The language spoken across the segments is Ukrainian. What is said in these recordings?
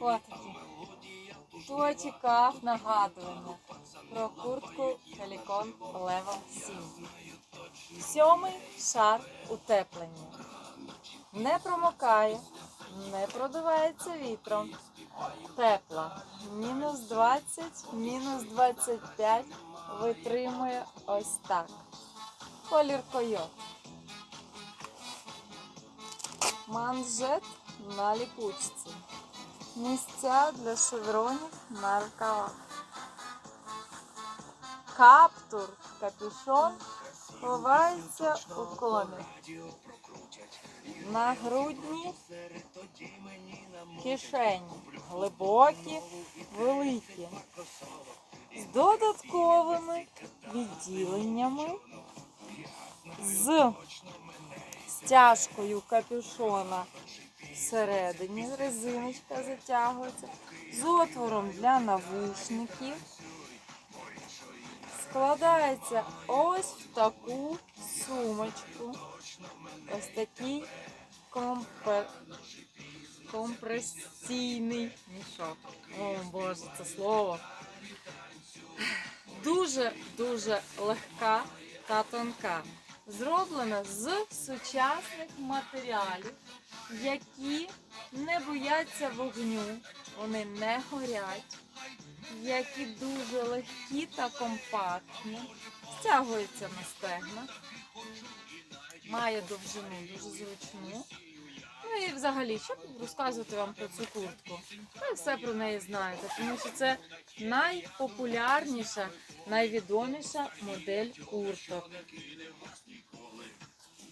Котики. Хто чекав нагадування про куртку Helicon Level 7? Сьомий шар утеплення. Не промокає, не продувається вітром. Тепла. Мінус 20, мінус 25 витримує ось так. Колір койот. Манжет на ліпучці. Місця для шевронів на рукавах. Каптур, капюшон ховається у комір. На грудні кишені глибокі, великі, з додатковими відділеннями, з стяжкою капюшона всередині, резиночка затягується, з отвором для навушників. Складається ось в таку сумочку. Ось такий компресійний мішок. О Боже, це слово. Дуже-дуже легка та тонка. Зроблена з сучасних матеріалів, які не бояться вогню, вони не горять, які дуже легкі та компактні, стягуються на стегна, має довжину дуже зручну. Ну і взагалі, що розказувати вам про цю куртку? Ви все про неї знаєте, тому що це найпопулярніша, найвідоміша модель курток.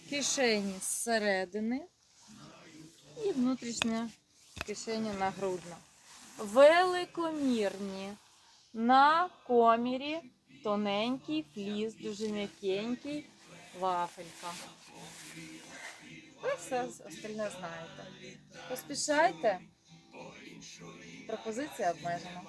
Кишені зсередини і внутрішня кишеня нагрудна. Великомірні. На комірі тоненький фліс, дуже м'якенький, вафелька. Ви все остальне знаєте. Поспішайте. Пропозиція обмежена.